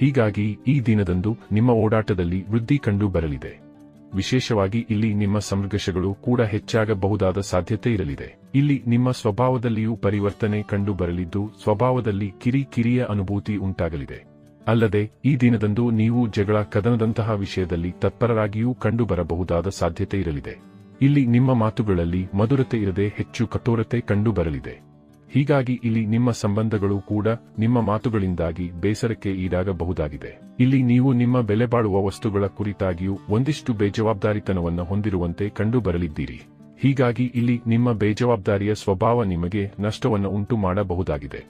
ಹೀಗಾಗಿ ಈ ದಿನದಂದು ನಿಮ್ಮ ಓಡಾಟದಲ್ಲಿ ವೃದ್ಧಿ ಕಂಡು ಬರಲಿದೆ. ವಿಶೇಷವಾಗಿ ಇಲ್ಲಿ ನಿಮ್ಮ ಸಂಘರ್ಷಗಳು ಕೂಡ ಹೆಚ್ಚಾಗಬಹುದಾದ ಸಾಧ್ಯತೆ ಇರಲಿದೆ. ಇಲ್ಲಿ ನಿಮ್ಮ ಸ್ವಭಾವದಲ್ಲಿಯೂ ಪರಿವರ್ತನೆ ಕಂಡು ಬರಲಿದ್ದು ಸ್ವಭಾವದಲ್ಲಿ ಕಿರಿ ಕಿರಿಯ ಅನುಭೂತಿ ಉಂಟಾಗಲಿದೆ. ಅಲ್ಲದೆ ಈ ದಿನದಂದು ನೀವು ಜಗಳ ಕದನದಂತಹ ವಿಷಯದಲ್ಲಿ ತತ್ಪರರಾಗಿಯೂ ಕಂಡು ಬರಬಹುದಾದ ಸಾಧ್ಯತೆ ಇರಲಿದೆ. ಇಲ್ಲಿ ನಿಮ್ಮ ಮಾತುಗಳಲ್ಲಿ ಮಧುರತೆ ಇರದೆ ಹೆಚ್ಚು ಕಠೋರತೆ ಕಂಡು ಬರಲಿದೆ. ಹೀಗಾಗಿ ಇಲ್ಲಿ ನಿಮ್ಮ ಸಂಬಂಧಗಳು ಕೂಡ ನಿಮ್ಮ ಮಾತುಗಳಿಂದಾಗಿ ಬೇಸರಕ್ಕೆ ಈಡಾಗಬಹುದಾಗಿದೆ. ಇಲ್ಲಿ ನೀವು ನಿಮ್ಮ ಬೆಲೆಬಾಳುವ ವಸ್ತುಗಳ ಕುರಿತಾಗಿಯೂ ಒಂದಿಷ್ಟು ಬೇಜವಾಬ್ದಾರಿತನವನ್ನು ಹೊಂದಿರುವಂತೆ ಕಂಡು ಬರಲಿದ್ದೀರಿ ಹೀಗಾಗಿ ಇಲ್ಲಿ ನಿಮ್ಮ ಬೇಜವಾಬ್ದಾರಿಯ ಸ್ವಭಾವ ನಿಮಗೆ ನಷ್ಟವನ್ನು ಉಂಟು ಮಾಡಬಹುದಾಗಿದೆ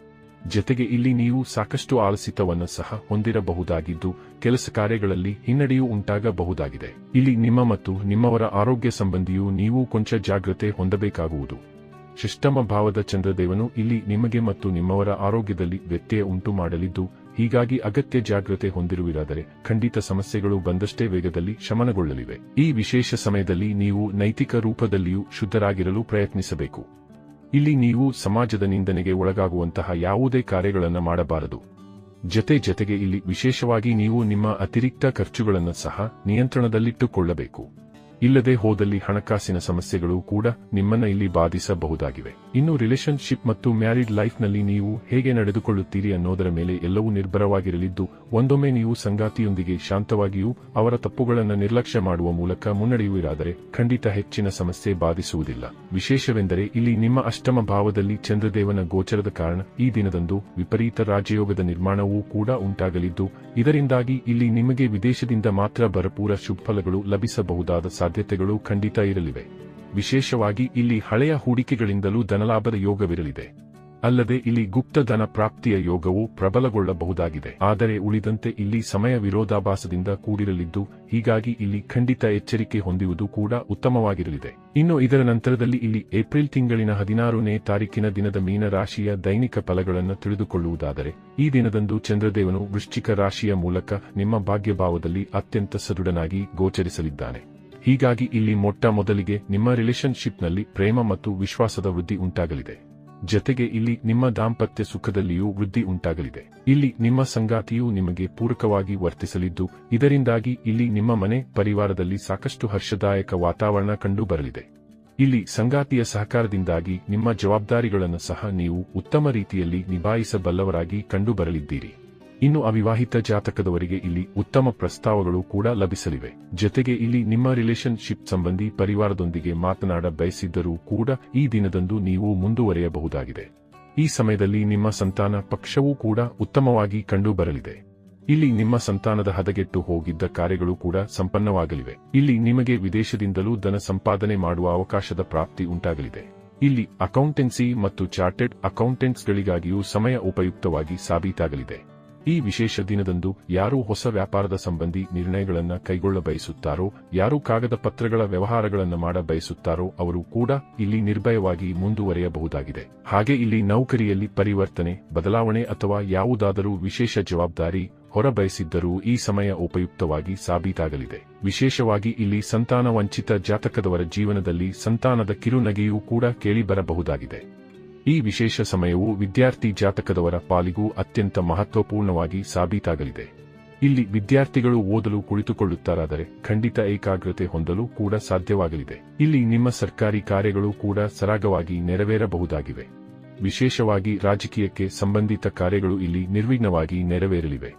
ಜತೆಗೆ ಇಲ್ಲಿ ನೀವು ಸಾಕಷ್ಟು ಆಲಸಿತವನ್ನು ಸಹ ಹೊಂದಿರಬಹುದಾಗಿದ್ದು, ಕೆಲಸ ಕಾರ್ಯಗಳಲ್ಲಿ ಹಿನ್ನಡೆಯೂ ಉಂಟಾಗಬಹುದಾಗಿದೆ. ಇಲ್ಲಿ ನಿಮ್ಮ ಮತ್ತು ನಿಮ್ಮವರ ಆರೋಗ್ಯ ಸಂಬಂಧಿಯೂ ನೀವು ಕೊಂಚ ಜಾಗ್ರತೆ ಹೊಂದಬೇಕಾಗುವುದು. ಷಷ್ಟಮ ಭಾವದ ಚಂದ್ರದೇವನು ಇಲ್ಲಿ ನಿಮಗೆ ಮತ್ತು ನಿಮ್ಮವರ ಆರೋಗ್ಯದಲ್ಲಿ ವ್ಯತ್ಯಯ ಉಂಟು ಮಾಡಲಿದ್ದು ಹೀಗಾಗಿ ಅಗತ್ಯ ಜಾಗ್ರತೆ ಹೊಂದಿರುವಿರಾದರೆ ಖಂಡಿತ ಸಮಸ್ಯೆಗಳು ಬಂದಷ್ಟೇ ವೇಗದಲ್ಲಿ ಶಮನಗೊಳ್ಳಲಿವೆ. ಈ ವಿಶೇಷ ಸಮಯದಲ್ಲಿ ನೀವು ನೈತಿಕ ರೂಪದಲ್ಲಿಯೂ ಶುದ್ಧರಾಗಿರಲು ಪ್ರಯತ್ನಿಸಬೇಕು. ಇಲ್ಲಿ ನೀವು ಸಮಾಜದ ನಿಂದನೆಗೆ ಒಳಗಾಗುವಂತಹ ಯಾವುದೇ ಕಾರ್ಯಗಳನ್ನು ಮಾಡಬಾರದು. ಜತೆ ಜತೆಗೆ ಇಲ್ಲಿ ವಿಶೇಷವಾಗಿ ನೀವು ನಿಮ್ಮ ಅತಿರಿಕ್ತ ಖರ್ಚುಗಳನ್ನು ಸಹ ನಿಯಂತ್ರಣದಲ್ಲಿಟ್ಟುಕೊಳ್ಳಬೇಕು. ಇಲ್ಲದೆ ಹೋದಲ್ಲಿ ಹಣಕಾಸಿನ ಸಮಸ್ಯೆಗಳು ಕೂಡ ನಿಮ್ಮನ್ನ ಇಲ್ಲಿ ಬಾಧಿಸಬಹುದಾಗಿವೆ. ಇನ್ನು ರಿಲೇಶನ್ಶಿಪ್ ಮತ್ತು ಮ್ಯಾರಿಡ್ ಲೈಫ್ನಲ್ಲಿ ನೀವು ಹೇಗೆ ನಡೆದುಕೊಳ್ಳುತ್ತೀರಿ ಅನ್ನೋದರ ಮೇಲೆ ಎಲ್ಲವೂ ನಿರ್ಭರವಾಗಿರಲಿದ್ದು, ಒಂದೊಮ್ಮೆ ನೀವು ಸಂಗಾತಿಯೊಂದಿಗೆ ಶಾಂತವಾಗಿಯೂ ಅವರ ತಪ್ಪುಗಳನ್ನು ನಿರ್ಲಕ್ಷ್ಯ ಮಾಡುವ ಮೂಲಕ ಮುನ್ನಡೆಯುವಿರಾದರೆ ಖಂಡಿತ ಹೆಚ್ಚಿನ ಸಮಸ್ಯೆ ಬಾಧಿಸುವುದಿಲ್ಲ. ವಿಶೇಷವೆಂದರೆ ಇಲ್ಲಿ ನಿಮ್ಮ ಅಷ್ಟಮ ಭಾವದಲ್ಲಿ ಚಂದ್ರದೇವನ ಗೋಚರದ ಕಾರಣ ಈ ದಿನದಂದು ವಿಪರೀತ ರಾಜಯೋಗದ ನಿರ್ಮಾಣವೂ ಕೂಡ ಉಂಟಾಗಲಿದ್ದು, ಇದರಿಂದಾಗಿ ಇಲ್ಲಿ ನಿಮಗೆ ವಿದೇಶದಿಂದ ಮಾತ್ರ ಭರಪೂರ ಶುಭಫಲಗಳು ಲಭಿಸಬಹುದಾದ ಸಾಧ್ಯತೆಗಳು ಖಂಡಿತ ಇರಲಿವೆ. ವಿಶೇಷವಾಗಿ ಇಲ್ಲಿ ಹಳೆಯ ಹೂಡಿಕೆಗಳಿಂದಲೂ ಧನಲಾಭದ ಯೋಗವಿರಲಿದೆ. ಅಲ್ಲದೆ ಇಲ್ಲಿ ಗುಪ್ತ ಧನ ಪ್ರಾಪ್ತಿಯ ಯೋಗವು ಪ್ರಬಲಗೊಳ್ಳಬಹುದಾಗಿದೆ. ಆದರೆ ಉಳಿದಂತೆ ಇಲ್ಲಿ ಸಮಯ ವಿರೋಧಾಭಾಸದಿಂದ ಕೂಡಿರಲಿದ್ದು, ಹೀಗಾಗಿ ಇಲ್ಲಿ ಖಂಡಿತ ಎಚ್ಚರಿಕೆ ಹೊಂದುವುದು ಕೂಡ ಉತ್ತಮವಾಗಿರಲಿದೆ. ಇನ್ನು ಇದರ ನಂತರದಲ್ಲಿ ಇಲ್ಲಿ ಏಪ್ರಿಲ್ ತಿಂಗಳಿನ ಹದಿನಾರನೇ ತಾರೀಕಿನ ದಿನದ ಮೀನ ರಾಶಿಯ ದೈನಿಕ ಫಲಗಳನ್ನು ತಿಳಿದುಕೊಳ್ಳುವುದಾದರೆ, ಈ ದಿನದಂದು ಚಂದ್ರದೇವನು ವೃಶ್ಚಿಕ ರಾಶಿಯ ಮೂಲಕ ನಿಮ್ಮ ಭಾಗ್ಯಭಾವದಲ್ಲಿ ಅತ್ಯಂತ ಸದೃಢನಾಗಿ ಗೋಚರಿಸಲಿದ್ದಾನೆ. ಹೀಗಾಗಿ ಇಲ್ಲಿ ಮೊಟ್ಟ ಮೊದಲಿಗೆ ನಿಮ್ಮ ರಿಲೇಶನ್ಶಿಪ್ನಲ್ಲಿ ಪ್ರೇಮ ಮತ್ತು ವಿಶ್ವಾಸದ ವೃದ್ಧಿ ಉಂಟಾಗಲಿದೆ. ಜತೆಗೆ ಇಲ್ಲಿ ನಿಮ್ಮ ದಾಂಪತ್ಯ ಸುಖದಲ್ಲಿಯೂ ವೃದ್ಧಿ ಉಂಟಾಗಲಿದೆ. ಇಲ್ಲಿ ನಿಮ್ಮ ಸಂಗಾತಿಯು ನಿಮಗೆ ಪೂರಕವಾಗಿ ವರ್ತಿಸಲಿದ್ದು, ಇದರಿಂದಾಗಿ ಇಲ್ಲಿ ನಿಮ್ಮ ಮನೆ ಪರಿವಾರದಲ್ಲಿ ಸಾಕಷ್ಟು ಹರ್ಷದಾಯಕ ವಾತಾವರಣ ಕಂಡುಬರಲಿದೆ. ಇಲ್ಲಿ ಸಂಗಾತಿಯ ಸಹಕಾರದಿಂದಾಗಿ ನಿಮ್ಮ ಜವಾಬ್ದಾರಿಗಳನ್ನು ಸಹ ನೀವು ಉತ್ತಮ ರೀತಿಯಲ್ಲಿ ನಿಭಾಯಿಸಬಲ್ಲವರಾಗಿ ಕಂಡು ಬರಲಿದ್ದೀರಿ ಇನ್ನು ಅವಿವಾಹಿತ ಜಾತಕದವರಿಗೆ ಇಲ್ಲಿ ಉತ್ತಮ ಪ್ರಸ್ತಾವಗಳು ಕೂಡ ಲಭಿಸಲಿವೆ. ಜತೆಗೆ ಇಲ್ಲಿ ನಿಮ್ಮ ರಿಲೇಶನ್ಶಿಪ್ ಸಂಬಂಧಿ ಪರಿವಾರದೊಂದಿಗೆ ಮಾತನಾಡ ಬಯಸಿದ್ದರೂ ಕೂಡ ಈ ದಿನದಂದು ನೀವು ಮುಂದುವರೆಯಬಹುದಾಗಿದೆ. ಈ ಸಮಯದಲ್ಲಿ ನಿಮ್ಮ ಸಂತಾನ ಪಕ್ಷವೂ ಕೂಡ ಉತ್ತಮವಾಗಿ ಕಂಡುಬರಲಿದೆ. ಇಲ್ಲಿ ನಿಮ್ಮ ಸಂತಾನದ ಹದಗೆಟ್ಟು ಹೋಗಿದ್ದ ಕಾರ್ಯಗಳು ಕೂಡ ಸಂಪನ್ನವಾಗಲಿವೆ. ಇಲ್ಲಿ ನಿಮಗೆ ವಿದೇಶದಿಂದಲೂ ಧನ ಸಂಪಾದನೆ ಮಾಡುವ ಅವಕಾಶದ ಪ್ರಾಪ್ತಿ ಉಂಟಾಗಲಿದೆ. ಇಲ್ಲಿ ಅಕೌಂಟೆನ್ಸಿ ಮತ್ತು ಚಾರ್ಟೆಡ್ ಅಕೌಂಟೆಂಟ್ಸ್ಗಳಿಗಾಗಿಯೂ ಸಮಯ ಉಪಯುಕ್ತವಾಗಿ ಸಾಬೀತಾಗಲಿದೆ. ಈ ವಿಶೇಷ ದಿನದಂದು ಯಾರು ಹೊಸ ವ್ಯಾಪಾರದ ಸಂಬಂಧಿ ನಿರ್ಣಯಗಳನ್ನು ಕೈಗೊಳ್ಳ ಬಯಸುತ್ತಾರೋ, ಯಾರು ಕಾಗದ ಪತ್ರಗಳ ವ್ಯವಹಾರಗಳನ್ನು ಮಾಡ ಬಯಸುತ್ತಾರೋ ಅವರು ಕೂಡ ಇಲ್ಲಿ ನಿರ್ಭಯವಾಗಿ ಮುಂದುವರೆಯಬಹುದಾಗಿದೆ. ಹಾಗೆ ಇಲ್ಲಿ ನೌಕರಿಯಲ್ಲಿ ಪರಿವರ್ತನೆ, ಬದಲಾವಣೆ ಅಥವಾ ಯಾವುದಾದರೂ ವಿಶೇಷ ಜವಾಬ್ದಾರಿ ಹೊರ ಬಯಸಿದ್ದರೂ ಈ ಸಮಯ ಉಪಯುಕ್ತವಾಗಿ ಸಾಬೀತಾಗಲಿದೆ. ವಿಶೇಷವಾಗಿ ಇಲ್ಲಿ ಸಂತಾನ ವಂಚಿತ ಜಾತಕದವರ ಜೀವನದಲ್ಲಿ ಸಂತಾನದ ಕಿರುನಗೆಯೂ ಕೂಡ ಕೇಳಿಬರಬಹುದಾಗಿದೆ ಈ ವಿಶೇಷ ಸಮಯವು ವಿದ್ಯಾರ್ಥಿ ಜಾತಕದವರ ಪಾಲಿಗೂ ಅತ್ಯಂತ ಮಹತ್ವಪೂರ್ಣವಾಗಿ ಸಾಬೀತಾಗಲಿದೆ. ಇಲ್ಲಿ ವಿದ್ಯಾರ್ಥಿಗಳು ಓದಲು ಕುಳಿತುಕೊಳ್ಳುತ್ತಾರಾದರೆ ಖಂಡಿತ ಏಕಾಗ್ರತೆ ಹೊಂದಲು ಕೂಡ ಸಾಧ್ಯವಾಗಲಿದೆ. ಇಲ್ಲಿ ನಿಮ್ಮ ಸರ್ಕಾರಿ ಕಾರ್ಯಗಳು ಕೂಡ ಸರಾಗವಾಗಿ ನೆರವೇರಬಹುದಾಗಿವೆ. ವಿಶೇಷವಾಗಿ ರಾಜಕೀಯಕ್ಕೆ ಸಂಬಂಧಿತ ಕಾರ್ಯಗಳು ಇಲ್ಲಿ ನಿರ್ವಿಘ್ನವಾಗಿ ನೆರವೇರಲಿವೆ.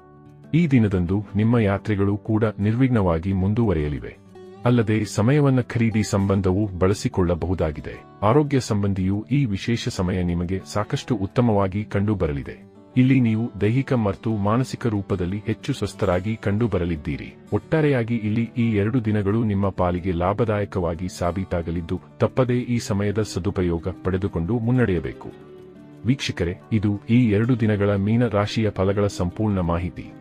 ಈ ದಿನದಂದು ನಿಮ್ಮ ಯಾತ್ರೆಗಳು ಕೂಡ ನಿರ್ವಿಘ್ನವಾಗಿ ಮುಂದುವರೆಯಲಿವೆ. ಅಲ್ಲದೆ ಸಮಯವನ್ನ ಖರೀದಿ ಸಂಬಂಧವು ಬಳಸಿಕೊಳ್ಳಬಹುದಾಗಿದೆ. ಆರೋಗ್ಯ ಸಂಬಂಧಿಯು ಈ ವಿಶೇಷ ಸಮಯ ನಿಮಗೆ ಸಾಕಷ್ಟು ಉತ್ತಮವಾಗಿ ಕಂಡುಬರಲಿದೆ. ಇಲ್ಲಿ ನೀವು ದೈಹಿಕ ಮತ್ತು ಮಾನಸಿಕ ರೂಪದಲ್ಲಿ ಹೆಚ್ಚು ಸ್ವಸ್ಥರಾಗಿ ಕಂಡುಬರಲಿದ್ದೀರಿ. ಒಟ್ಟಾರೆಯಾಗಿ ಇಲ್ಲಿ ಈ ಎರಡು ದಿನಗಳು ನಿಮ್ಮ ಪಾಲಿಗೆ ಲಾಭದಾಯಕವಾಗಿ ಸಾಬೀತಾಗಲಿದ್ದು, ತಪ್ಪದೇ ಈ ಸಮಯದ ಸದುಪಯೋಗ ಪಡೆದುಕೊಂಡು ಮುನ್ನಡೆಯಬೇಕು. ವೀಕ್ಷಕರೇ, ಇದು ಈ ಎರಡು ದಿನಗಳ ಮೀನ ರಾಶಿಯ ಫಲಗಳ ಸಂಪೂರ್ಣ ಮಾಹಿತಿ.